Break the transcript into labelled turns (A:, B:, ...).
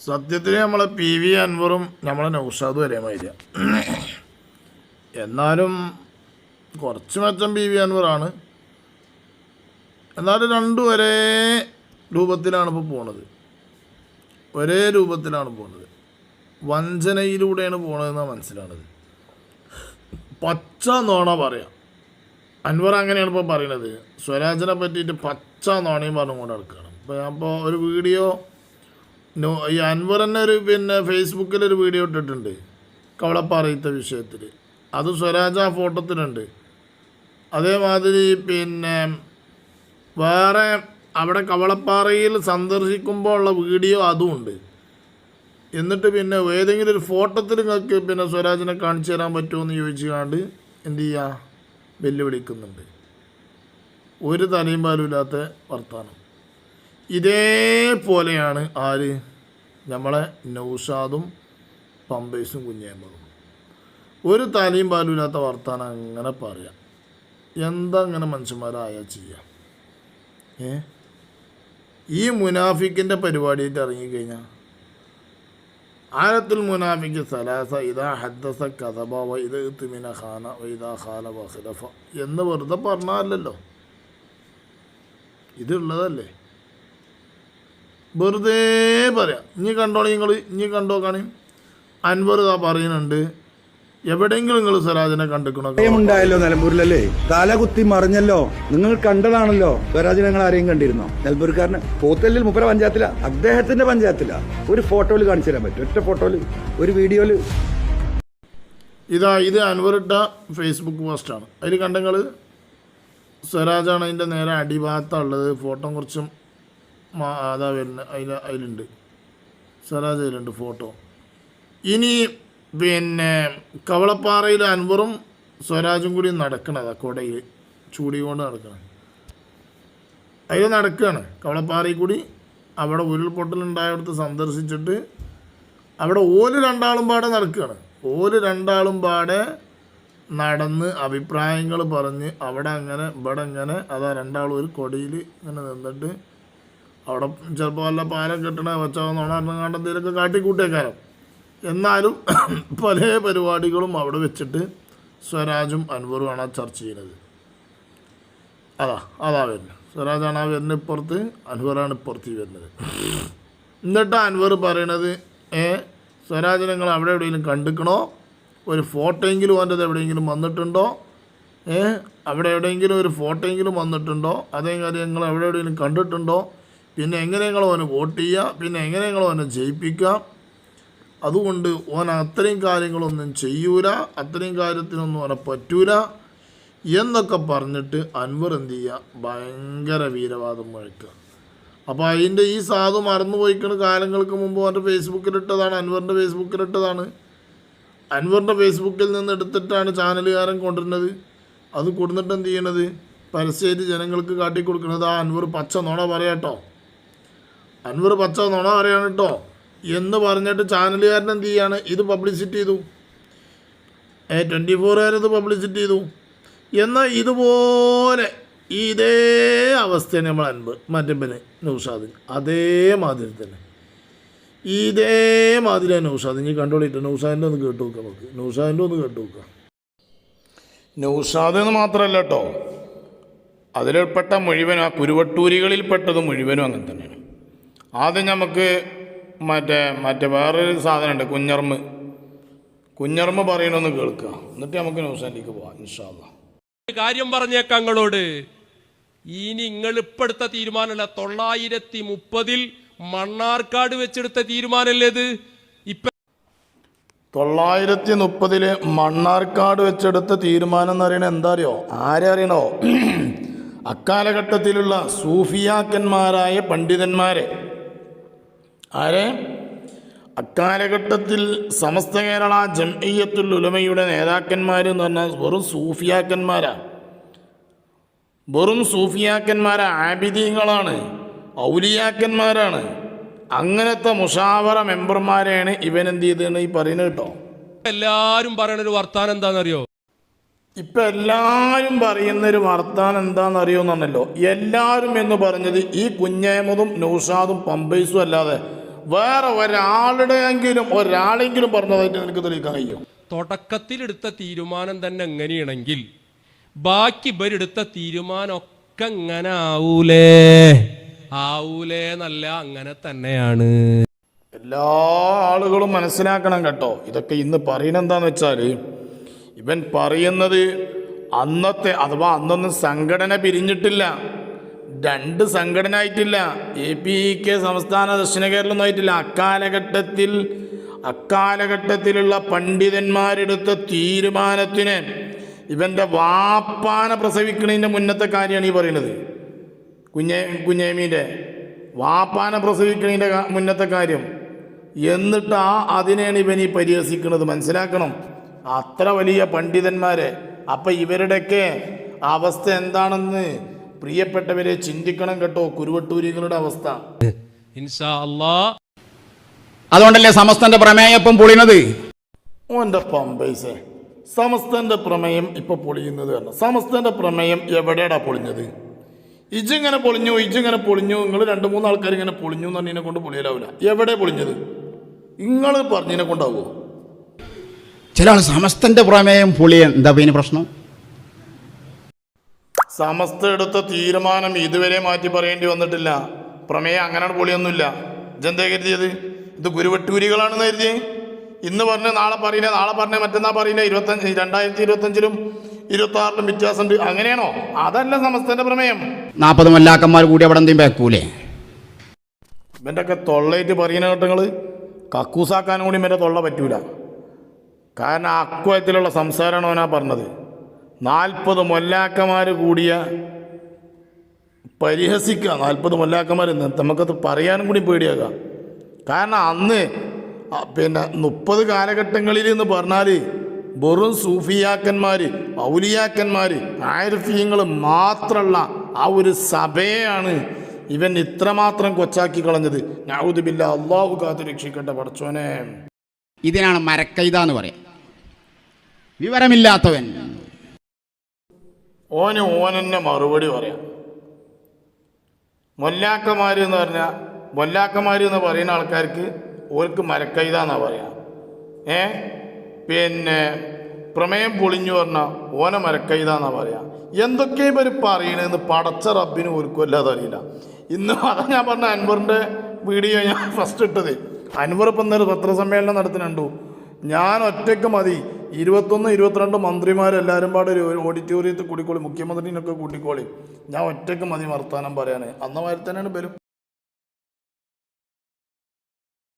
A: സത്യത്തിൽ നമ്മളെ P V അൻവറും നമ്മളെ നൗഷാദ് വരെയും മാതിരിയ എന്നാലും കുറച്ച് മെച്ചം പി വി അൻവറാണ്. എന്നാലും രണ്ടു ഒരേ രൂപത്തിലാണ് ഇപ്പോൾ പോണത്. ഒരേ രൂപത്തിലാണ് പോണത്. വഞ്ചനയിലൂടെയാണ് പോണതെന്നാണ് മനസ്സിലാണത്. പച്ച നോണ പറയാം. അൻവർ അങ്ങനെയാണ് ഇപ്പോൾ പറയണത്. സ്വരാജിനെ പറ്റിയിട്ട് പച്ച നോണയും പറഞ്ഞുകൊണ്ട് നടക്കുകയാണ് ഇപ്പോൾ ഞാൻ ഇപ്പോൾ ഒരു വീഡിയോ നോ ഈ അൻവർ തന്നെ ഒരു പിന്നെ ഫേസ്ബുക്കിൽ ഒരു വീഡിയോ ഇട്ടിട്ടുണ്ട്. കവളപ്പാറയത്തെ വിഷയത്തിൽ അത് സ്വരാജ് ആ ഫോട്ടോത്തിലുണ്ട് അതേമാതിരി പിന്നെ വേറെ അവിടെ കവളപ്പാറയിൽ സന്ദർശിക്കുമ്പോൾ ഉള്ള വീഡിയോ അതുമുണ്ട് എന്നിട്ട് പിന്നെ ഏതെങ്കിലും ഒരു ഫോട്ടോത്തിൽ നിങ്ങൾക്ക് പിന്നെ സ്വരാജിനെ കാണിച്ചു തരാൻ പറ്റുമോ എന്ന് ചോദിച്ചുകൊണ്ട് എന്തു ചെയ്യുക വെല്ലുവിളിക്കുന്നുണ്ട്. ഒരു തലയും പാലും ഇല്ലാത്ത വർത്താനം. ഇതേപോലെയാണ് ആര്? നമ്മളെ നൗഷാദും പമ്പേസും കുഞ്ഞേമ്പതും ഒരു തലയും പാലും ഇല്ലാത്ത വർത്താനം അങ്ങനെ പറയാം. എന്താ അങ്ങനെ മനുഷ്യന്മാരായാൽ ചെയ്യാം? ഏ? ഈ മുനാഫിക്കിന്റെ പരിപാടിയായിട്ട് ഇറങ്ങിക്കഴിഞ്ഞാൽ ആരത്തുൽ മുനാഫിക്ക് സലാസ ഇതാ ഹദ്ദസ കഥബ വൈദ തുമിന ഖാന വൈദാ ഖാല വഖലഫ എന്ന് വെറുതെ പറഞ്ഞാലല്ലോ. ഇതുള്ളതല്ലേ വെറുതെ പറയാം. ഇനി കണ്ടോളി നിങ്ങൾ ഇനി കണ്ടോ കാണി അൻവർ ഇതാ പറയുന്നുണ്ട് എവിടെയെങ്കിലും നിങ്ങൾ സ്വരാജിനെ കണ്ടിക്കണോ?
B: ഉണ്ടായല്ലോ നിലമ്പൂരിലല്ലേ? കാലകുത്തി മറിഞ്ഞല്ലോ. നിങ്ങൾ കണ്ടതാണല്ലോ. സ്വരാജ് നിങ്ങൾ ആരെയും കണ്ടിരുന്നോ? നിലമ്പൂർക്കാരന് പോത്തല്ലിൽ മുപ്പര പഞ്ചായത്തില. അദ്ദേഹത്തിന്റെ പഞ്ചായത്തില. ഒരു ഫോട്ടോയിൽ കാണിച്ചു തരാൻ പറ്റും. ഒറ്റ ഫോട്ടോയിൽ ഒരു വീഡിയോയിൽ.
A: ഇതാ ഇത് അൻവറിട്ട ഫേസ്ബുക്ക് പോസ്റ്റാണ് അതിൽ കണ്ടെങ്കിൽ സ്വരാജാണ് അതിന്റെ നേരെ അടിഭാഗത്താണ് ഉള്ളത്. ഫോട്ടോ കുറച്ചും അതാ വരുന്ന. അതിൽ അതിലുണ്ട് അതിലുണ്ട് ഫോട്ടോ. ഇനി പിന്നെ കവളപ്പാറയിൽ അൻവറും സ്വരാജും കൂടി നടക്കണതാ കൊടയിൽ ചൂടി കൊണ്ട് നടക്കണം. അതിൽ നടക്കുകയാണ് കവളപ്പാറയിൽ കൂടി അവിടെ ഉരുൾപൊട്ടലുണ്ടായടത്ത് സന്ദർശിച്ചിട്ട് അവിടെ ഓൽ രണ്ടാളും പാടെ നടക്കുകയാണ് ഓൽ രണ്ടാളും പാടെ നടന്ന് അഭിപ്രായങ്ങൾ പറഞ്ഞ് അവിടെ അങ്ങനെ ഇവിടെ അങ്ങനെ അതാ രണ്ടാളും ഒരു കൊടിയിൽ ഇങ്ങനെ നിന്നിട്ട് അവിടെ ചിലപ്പോൾ വല്ല പാലം കെട്ടണ വെച്ചാവുന്നോണം കണ്ടെന്തെങ്കിലുമൊക്കെ കാട്ടിക്കൂട്ടേക്കാരം എന്നാലും പല പരിപാടികളും അവിടെ വെച്ചിട്ട് സ്വരാജും അൻവറുമാണ് ആ ചർച്ച ചെയ്യുന്നത്. അതാ അതാ വരുന്നത്. സ്വരാജാണ് ആ വരുന്നത് ഇപ്പുറത്ത് അൻവറാണ് ഇപ്പുറത്ത് വരുന്നത്. എന്നിട്ട് അൻവർ പറയണത് ഏ സ്വരാജ് നിങ്ങൾ അവിടെ എവിടെയെങ്കിലും കണ്ടിക്കണോ? ഒരു ഫോട്ടോയെങ്കിലും അവന്റെത് എവിടെയെങ്കിലും വന്നിട്ടുണ്ടോ? ഏ അവിടെ എവിടെയെങ്കിലും ഒരു ഫോട്ടോയെങ്കിലും വന്നിട്ടുണ്ടോ? അതേ കാര്യം നിങ്ങൾ അവിടെ എവിടെയെങ്കിലും കണ്ടിട്ടുണ്ടോ? പിന്നെ എങ്ങനെയെങ്കിലും അവനെ വോട്ട് ചെയ്യുക പിന്നെ എങ്ങനെയെങ്കിലും അവനെ ജയിപ്പിക്കുക അതുകൊണ്ട് ഓൻ അത്രയും കാര്യങ്ങളൊന്നും ചെയ്യൂല. അത്രയും കാര്യത്തിനൊന്നും അവനെ പറ്റൂല എന്നൊക്കെ പറഞ്ഞിട്ട് അൻവർ എന്ത് ചെയ്യുക ഭയങ്കര വീരവാദം മുഴക്കുക. അപ്പോൾ അതിന്റെ ഈ സാധു മറന്നു പോയിക്കണ കാലങ്ങൾക്ക് മുമ്പ് അവന്റെ ഫേസ്ബുക്കിലിട്ടതാണ് അൻവറിന്റെ ഫേസ്ബുക്കിലിട്ടതാണ് അൻവറിന്റെ ഫേസ്ബുക്കിൽ നിന്ന് എടുത്തിട്ടാണ് ചാനലുകാരൻ കൊണ്ടുവരുന്നത്. അത് കൊടുത്തിട്ട് എന്ത് ചെയ്യണത്? പരസ്യമായിട്ട് ജനങ്ങൾക്ക് കാട്ടിക്കൊടുക്കുന്നത് ആ അൻവർ പച്ച നോണ പറയാട്ടോ. അൻവർ പച്ച നുണ പറയാണ് കേട്ടോ എന്ന് പറഞ്ഞിട്ട് ചാനലുകാരൻ എന്ത് ചെയ്യാണ്? ഇത് പബ്ലിസിറ്റി ചെയ്തു. ഏ ട്വന്റി ഫോറുകാരത് പബ്ലിസിറ്റി ചെയ്തു. എന്നാൽ ഇതുപോലെ ഇതേ അവസ്ഥയാണ് നമ്മൾ അൻപ് മറ്റേ നൗഷാദിന്. അതേമാതിരി തന്നെ. ഇതേമാതിരിയാണ് നൗഷാദ് ഇനി കണ്ടോളിട്ട് നൗഷാദിന്റെ ഒന്ന് കേട്ട് നോക്കാം നമുക്ക്. നൗഷാദിന്റെ ഒന്ന് കേട്ട് നോക്കാം. നൗഷാദ് എന്ന് മാത്രമല്ല കേട്ടോ അതിൽപ്പെട്ട മുഴുവനും ആ കുരുവട്ടൂരികളിൽപ്പെട്ടത് മുഴുവനും അങ്ങനെ തന്നെയാണ്. ആദ്യം നമുക്ക് മറ്റേ മറ്റേ വേറൊരു സാധനമുണ്ട് കുഞ്ഞർമ്മ് കുഞ്ഞർമ്മ പറയണമെന്ന് കേൾക്കുക എന്നിട്ട് നമുക്ക് നൗഷാദിലേക്ക് പോവാം ഇൻഷാല്ല
C: കാര്യം പറഞ്ഞേക്കാം നിങ്ങളോട്. ഇനി നിങ്ങൾ ഇപ്പെടുത്ത തീരുമാനമല്ല തൊള്ളായിരത്തി മുപ്പതിൽ മണ്ണാർക്കാട് വെച്ചെടുത്ത തീരുമാനമല്ലേ ഇത്? ഇപ്പൊ
A: തൊള്ളായിരത്തി മുപ്പതിൽ മണ്ണാർക്കാട് വെച്ചെടുത്ത തീരുമാനം എന്ന് പറയുന്നത് എന്താ അറിയോ ആരെ അറിയണോ അക്കാലഘട്ടത്തിലുള്ള സൂഫിയാക്കന്മാരായ പണ്ഡിതന്മാരെ ആരെ? അക്കാലഘട്ടത്തിൽ സമസ്ത കേരള ജംഇയ്യത്തുൽ ഉലമയുടെ നേതാക്കന്മാർ എന്ന് പറഞ്ഞാൽ വെറും സൂഫിയാക്കന്മാരാണ് വെറും സൂഫിയാക്കന്മാരെ ആബിദീങ്ങളാണ് ഔലിയാക്കന്മാരാണ്. അങ്ങനത്തെ മുഷാവറ മെമ്പർമാരെയാണ് ഇവൻ എന്ത് ചെയ്തതെന്ന് ഈ പറയുന്നത് കേട്ടോ.
C: എല്ലാവരും പറയണ ഒരു വർത്താനം എന്താണെന്നറിയോ?
A: ഇപ്പം എല്ലാവരും പറയുന്നൊരു വർത്താനം എന്താണെന്ന് അറിയുമെന്നാണല്ലോ എല്ലാവരും എന്ന് പറഞ്ഞത് ഈ കുഞ്ഞേമതും നൗഷാദും പമ്പൈസും അല്ലാതെ വേറെ ഒരാളുടെയെങ്കിലും ഒരാളെങ്കിലും പറഞ്ഞതായിട്ട് നിനക്ക് തെളിയിക്കാൻ കഴിയും.
C: തുടക്കത്തിലെടുത്ത തീരുമാനം തന്നെ എങ്ങനെയാണെങ്കിൽ ബാക്കി ഇവരെടുത്ത തീരുമാനമൊക്കെ അങ്ങനെ ആവൂലേ? ആവൂലേ എന്നല്ല അങ്ങനെ തന്നെയാണ്.
A: എല്ലാ ആളുകളും മനസ്സിലാക്കണം കേട്ടോ. ഇതൊക്കെ ഇന്ന് പറയണെന്താന്ന് വെച്ചാൽ ഇവൻ പറയുന്നത് അന്നത്തെ അഥവാ അന്നൊന്നും സംഘടന പിരിഞ്ഞിട്ടില്ല. രണ്ട് സംഘടന ആയിട്ടില്ല എ പി കെ സംസ്ഥാന ദക്ഷിണ കേരളമൊന്നും ആയിട്ടില്ല അക്കാലഘട്ടത്തിൽ അക്കാലഘട്ടത്തിലുള്ള പണ്ഡിതന്മാരെടുത്ത തീരുമാനത്തിന് ഇവന്റെ വാപ്പാനെ പ്രസവിക്കണതിന്റെ മുന്നത്തെ കാര്യമാണ് ഈ പറയുന്നത്. കുഞ്ഞേ കുഞ്ഞേമീന്റെ വാപ്പാനെ പ്രസവിക്കണതിന്റെ കാ- മുന്നത്തെ കാര്യം. എന്നിട്ട് അതിനെയാണ് ഇവൻ ഈ പരിഹസിക്കുന്നത്. മനസ്സിലാക്കണം. അത്ര വലിയ പണ്ഡിതന്മാരെ. അപ്പം ഇവരുടെയൊക്കെ അവസ്ഥ എന്താണെന്ന് പ്രിയപ്പെട്ടവരെ ചിന്തിക്കണം കേട്ടോ കുരുവട്ടൂരികളുടെ അവസ്ഥ.
D: അതുകൊണ്ടല്ലേ സമസ്തന്റെ പ്രമേയം ഇപ്പം പൊളിയുന്നത്?
A: ഓന്റെ പമ്പൈസേ സമസ്തന്റെ പ്രമേയം ഇപ്പൊ പൊളിയുന്നത് കാരണം സമസ്തന്റെ പ്രമേയം എവിടെയാടാ പൊളിഞ്ഞത്? ഇജിങ്ങനെ പൊളിഞ്ഞു ഇജിങ്ങനെ പൊളിഞ്ഞു നിങ്ങൾ രണ്ട് മൂന്ന് ആൾക്കാർ ഇങ്ങനെ പൊളിഞ്ഞു എന്ന് പറഞ്ഞതിനെ കൊണ്ട് പൊളിയലാവില്ല എവിടെ പൊളിഞ്ഞത്? നിങ്ങൾ പറഞ്ഞതിനെ കൊണ്ടാവുമോ
D: ചില ആൾ സമസ്തന്റെ പ്രമേയം പുളി എന്താ പിന്നെ പ്രശ്നം?
A: സമസ്ത എടുത്ത തീരുമാനം ഇതുവരെ മാറ്റി പറയേണ്ടി വന്നിട്ടില്ല. പ്രമേയം അങ്ങനെ പൊളിയൊന്നുമില്ല. ഇതെന്താ കരുതിയത്? ഇത് ഗുരുവട്ടൂരികളാണെന്ന് കരുതി ഇന്ന് പറഞ്ഞ നാളെ പറയുന്നത് നാളെ പറഞ്ഞ മറ്റന്നാ പറയുന്നത് ഇരുപത്തഞ്ച് രണ്ടായിരത്തി ഇരുപത്തഞ്ചിലും ഇരുപത്തി ആറിലും വ്യത്യാസമുണ്ട്. അങ്ങനെയാണോ? അതല്ല സമസ്തന്റെ പ്രമേയം.
D: നാൽപ്പത് മല്ലാക്കന്മാർ കൂടി അവിടെ എന്തെങ്കിലും വെക്കൂലേ
A: ഇവന്റെ ഒക്കെ തൊള്ളയിട്ട് പറയുന്ന ഘട്ടങ്ങൾ കക്കൂസാക്കാനും കൂടി ഇവന്റെ തൊള്ള പറ്റൂല. കാരണം അക്വയത്തിലുള്ള സംസാരമാണ് അവനാ പറഞ്ഞത്. നാൽപ്പത് മൊല്ലാക്കന്മാർ കൂടിയ പരിഹസിക്കുക. നാൽപ്പത് മൊല്ലാക്കന്മാർ നമുക്കത് പറയാനും കൂടി പേടിയാക്കാം കാരണം അന്ന് പിന്നെ മുപ്പത് കാലഘട്ടങ്ങളിൽ എന്ന് പറഞ്ഞാൽ വെറും സൂഫിയാക്കന്മാർ ഔലിയാക്കന്മാർ ആയിരഫീങ്ങൾ മാത്രമുള്ള ആ ഒരു സഭയെയാണ് ഇവൻ ഇത്രമാത്രം കൊച്ചാക്കി കളഞ്ഞത്. ഞാവുദിബില്ല അള്ളാഹു കാത്ത് രക്ഷിക്കട്ടെ പടച്ചോനെ.
D: ഇതിനാണ് മരക്കൈത എന്ന് പറയാം. വിവരമില്ലാത്തവൻ.
A: ഓന് ഓനെന്നെ മറുപടി പറയാം. മൊല്ലാക്കമാര് എന്ന് പറഞ്ഞാൽ മൊല്ലാക്കമാര് എന്ന് പറയുന്ന ആൾക്കാർക്ക് ഓർക്ക് മരക്കൈതാന്നാ പറയാ. ഏ? പിന്നെ പ്രമേയം പൊളിഞ്ഞു പറഞ്ഞാൽ ഓനെ മരക്കൈതാന്നാ പറയാ. എന്തൊക്കെ ഇവർ പറയണെന്ന് പടച്ച റബ്ബിന് ഓർക്കും അല്ലാതെ അറിയില്ല. ഇന്ന് ഞാൻ പറഞ്ഞ അൻവറിന്റെ വീഡിയോ ഞാൻ ഫസ്റ്റ് ഇട്ടത്. അൻവർ ഇപ്പം പത്രസമ്മേളനം നടത്തുന്നുണ്ടു ഞാൻ ഒറ്റയ്ക്ക് മതി. ഇരുപത്തൊന്ന് ഇരുപത്തിരണ്ട് മന്ത്രിമാരെല്ലാവരും പാടെ ഒരു ഓഡിറ്റോറിയത്തിൽ കൂടിക്കോളി മുഖ്യമന്ത്രിനൊക്കെ കൂട്ടിക്കോളി. ഞാൻ ഒറ്റയ്ക്ക് മതി വർത്താനം പറയാനേ. അന്ന മാതിരി തന്നെയാണ് വരും